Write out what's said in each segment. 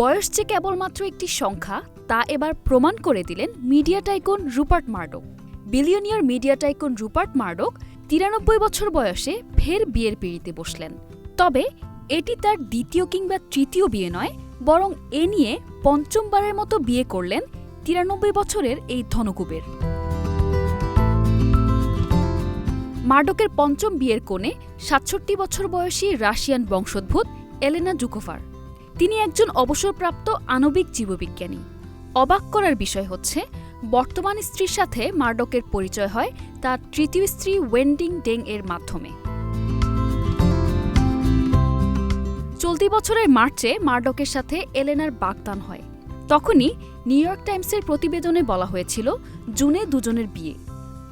বয়স যে কেবলমাত্র একটি সংখ্যা, তা এবার প্রমাণ করে দিলেন media tycoon Rupert Murdoch. Billionaire media tycoon Rupert Murdoch তিরানব্বই বছর বয়সে ফের বিয়ের পিড়িতে বসলেন। তবে এটি তার দ্বিতীয় কিংবা তৃতীয় বিয়ে নয়, বরং এ নিয়ে পঞ্চমবারের মতো বিয়ে করলেন তিরানব্বই বছরের এই ধনকুবের। মার্ডকের পঞ্চম বিয়ের কোণে সাতষট্টি বছর বয়সী রাশিয়ান বংশোদ্ভূত এলেনা জুকোভার। তিনি একজন অবসরপ্রাপ্ত আণবিক জীববিজ্ঞানী। অবাক করার বিষয় হচ্ছে, বর্তমান স্ত্রীর সাথে মার্ডকের পরিচয় হয় তার তৃতীয় স্ত্রী ওয়েন্ডিং ডেং এর মাধ্যমে। চলতি বছরের মার্চে মার্ডকের সাথে এলেনার বাগদান হয়। তখনই নিউ ইয়র্ক টাইমসের প্রতিবেদনে বলা হয়েছিল, জুনে দুজনের বিয়ে।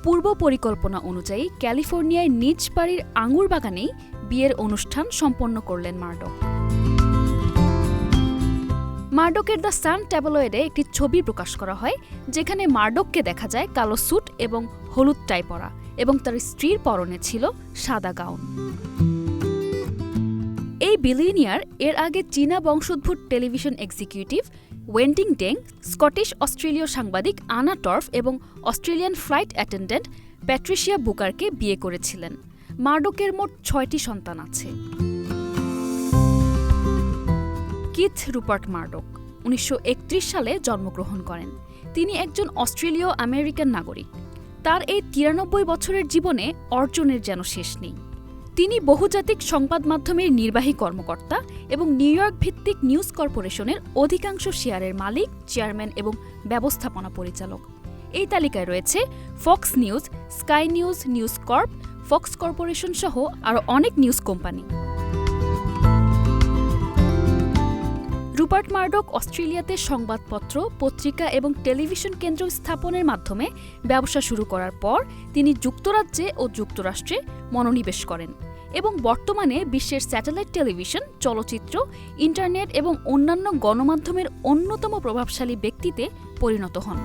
পূর্ব পরিকল্পনা অনুযায়ী ক্যালিফোর্নিয়ায় নিজ বাড়ির আঙুর বাগানেই বিয়ের অনুষ্ঠান সম্পন্ন করলেন মার্ডক। মার্ডকের দ্য সান ট্যাবলয়েডে একটি ছবি প্রকাশ করা হয়, যেখানে মার্ডককে দেখা যায় কালো স্যুট এবং হলুদ টাই পরা এবং তার স্ত্রীর পরনে ছিল সাদা গাউন। এই বিলিয়নিয়ার এর আগে চীনা বংশোদ্ভূত television executive Wendi Deng Scottish অস্ট্রেলীয় সাংবাদিক আনা টর্ফ এবং অস্ট্রেলিয়ান ফ্লাইট অ্যাটেন্ডেন্ট প্যাট্রিশিয়া বুকারকে বিয়ে করেছিলেন। মার্ডোকের মোট ছয়টি সন্তান আছে। কিথ রুপার্ট মার্ডক উনিশশো একত্রিশ সালে জন্মগ্রহণ করেন। তিনি একজন অস্ট্রেলীয় আমেরিকান নাগরিক। তার এই তিরানব্বই বছরের জীবনে অর্জনের যেন শেষ নেই। তিনি বহুজাতিক সংবাদ মাধ্যমের নির্বাহী কর্মকর্তা এবং নিউ ইয়র্ক ভিত্তিক নিউজ কর্পোরেশনের অধিকাংশ শেয়ারের মালিক, চেয়ারম্যান এবং ব্যবস্থাপনা পরিচালক। এই তালিকায় রয়েছে Fox News, Sky News News Corp, Fox Corporation সহ আরও অনেক নিউজ কোম্পানি। রুপার্ট মার্ডক অস্ট্রেলিয়াতে সংবাদপত্র, পত্রিকা এবং টেলিভিশন কেন্দ্র স্থাপনের মাধ্যমে ব্যবসা শুরু করার পর তিনি যুক্তরাজ্যে ও যুক্তরাষ্ট্রে মনোনিবেশ করেন এবং বর্তমানে বিশ্বের স্যাটেলাইট টেলিভিশন, চলচ্চিত্র, ইন্টারনেট এবং অন্যান্য গণমাধ্যমের অন্যতম প্রভাবশালী ব্যক্তিতে পরিণত হন।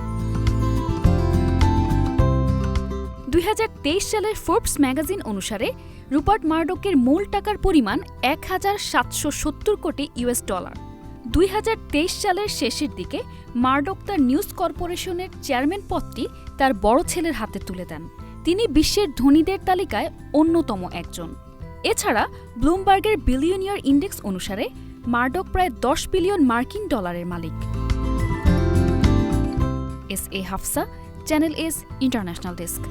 দুই হাজার তেইশ সালের ফোর্বস ম্যাগাজিন অনুসারে রুপার্ট মার্ডকের মূল টাকার পরিমাণ এক হাজার সাতশো সত্তর কোটি ইউএস ডলার। দুই হাজার তেইশ সালের শেষের দিকে মার্ডক তার নিউজ কর্পোরেশনের চেয়ারম্যান পদটি তার বড় ছেলের হাতে তুলে দেন। তিনি বিশ্বের ধনীদের তালিকায় অন্যতম একজন। এছাড়া ব্লুমবার্গের বিলিয়নিয়ার ইন্ডেক্স অনুসারে মার্ডক প্রায় দশ বিলিয়ন মার্কিন ডলারের মালিক। S A Hafsa, channel S international desk.